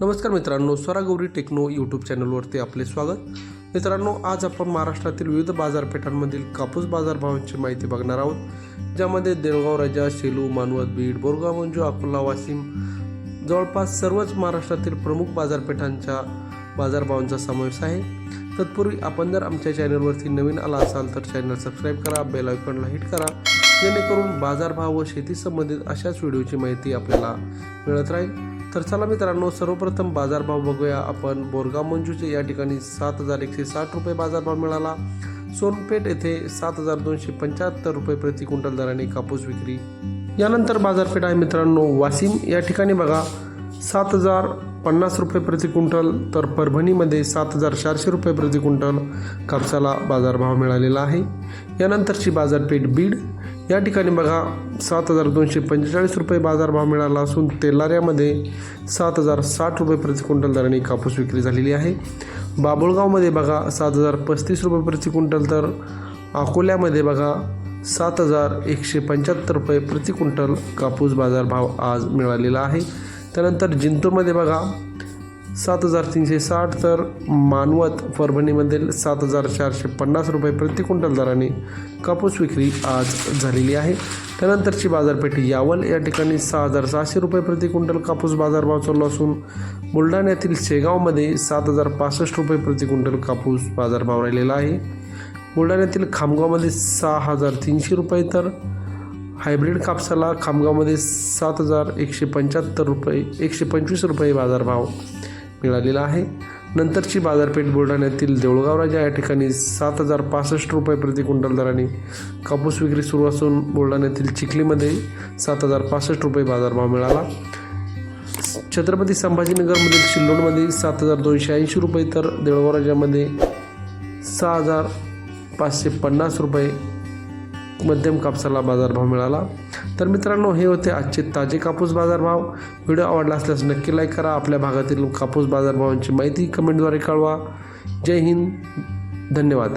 नमस्कार मित्रांनो स्वरागौरी techno YouTube चॅनलवरती आपले स्वागत. मित्रांनो आज आपण महाराष्ट्रातील विविध बाजारपेठांमधील कापूस बाजारभावांची माहिती बघणार आहोत ज्यामध्ये देवगाव राजा शेलू मानवत बीड बोरगाव मंजू अकोला वाशिम जवळपास सर्वच महाराष्ट्रातील प्रमुख बाजारपेठांच्या बाजारभावांचा समावेश आहे. तत्पूर्वी आपण जर आमच्या चॅनलवरती नवीन आला असाल तर चॅनल सबस्क्राईब करा बेल आयकॉनला हिट करा जेणेकरून बाजारभाव व शेती संबंधित अशाच व्हिडिओची माहिती आपल्याला मिळत राहील. तर चला मित्रांनो सर्वप्रथम बाजारभाव बघूया. आपण बोरगाव मंजूचे या ठिकाणी सात हजार एकशे साठ रुपये बाजारभाव मिळाला. सोनपेठ येथे सात हजार दोनशे पंच्याहत्तर रुपये प्रति क्विंटल दराने कापूस विक्री. यानंतर बाजारपेठ आहे मित्रांनो वाशिम. या ठिकाणी बघा सात हजार पन्नास रुपये प्रति क्विंटल तर परभणीमध्ये सात हजार चारशे रुपये प्रति क्विंटल कापसाला बाजारभाव मिळालेला आहे. यानंतरची बाजारपेठ बीड. या ठिकाणी बघा सात हजार दोनशे पंचेचाळीस रुपये बाजारभाव मिळाला असून तेलाऱ्यामध्ये सात हजार साठ रुपये प्रति क्विंटल दराने कापूस विक्री झालेली आहे. बाबुळगावमध्ये बघा सात हजार पस्तीस रुपये प्रति क्विंटल तर अकोल्यामध्ये बघा सात हजार एकशे पंच्याहत्तर रुपये प्रति क्विंटल कापूस बाजारभाव आज मिळालेला आहे. त्यानंतर जिंतूरमध्ये बघा सात हजार तीनशे साठ तर मानवत परभणीमधील सात हजार चारशे पन्नास रुपये प्रति क्विंटल दराने कापूस विक्री आज झालेली आहे. त्यानंतरची बाजारपेठ यावल. या ठिकाणी सहा हजार सहाशे रुपये प्रति क्विंटल कापूस बाजारभाव चालू असून बुलढाण्यातील शेगावमध्ये सात हजार पासष्ट रुपये प्रति क्विंटल कापूस बाजारभाव राहिलेला आहे. बुलढाण्यातील खामगावमध्ये सहा हजार तीनशे रुपये तर हायब्रिड कापसाला खामगावमध्ये सात हजार एकशे पंच्याहत्तर रुपये एकशे पंचवीस रुपये बाजारभाव मिळालेला आहे. नंतरची बाजारपेठ बुलढाण्यातील देऊळगाव राजा या ठिकाणी सात हजार पासष्ट रुपये प्रति क्विंटल दराने कापूस विक्री सुरू असून बुलढाण्यातील चिखलीमध्ये सात हजार पासष्ट रुपये बाजारभाव मिळाला. छत्रपती संभाजीनगरमधील सिल्लोडमध्ये सात हजार दोनशे ऐंशी रुपये तर देऊळगाव राजामध्ये सहा हजार पाचशे पन्नास रुपये मध्यम कापसाला बाजारभाव मिळाला. तर मित्रांनो हे होते आजचे ताजे कापूस बाजारभाव. व्हिडिओ आवडला असल्यास नक्की लाईक करा. आपल्या भागातील कापूस बाजारभावांची माहिती कमेंटद्वारे कळवा. जय हिंद. धन्यवाद.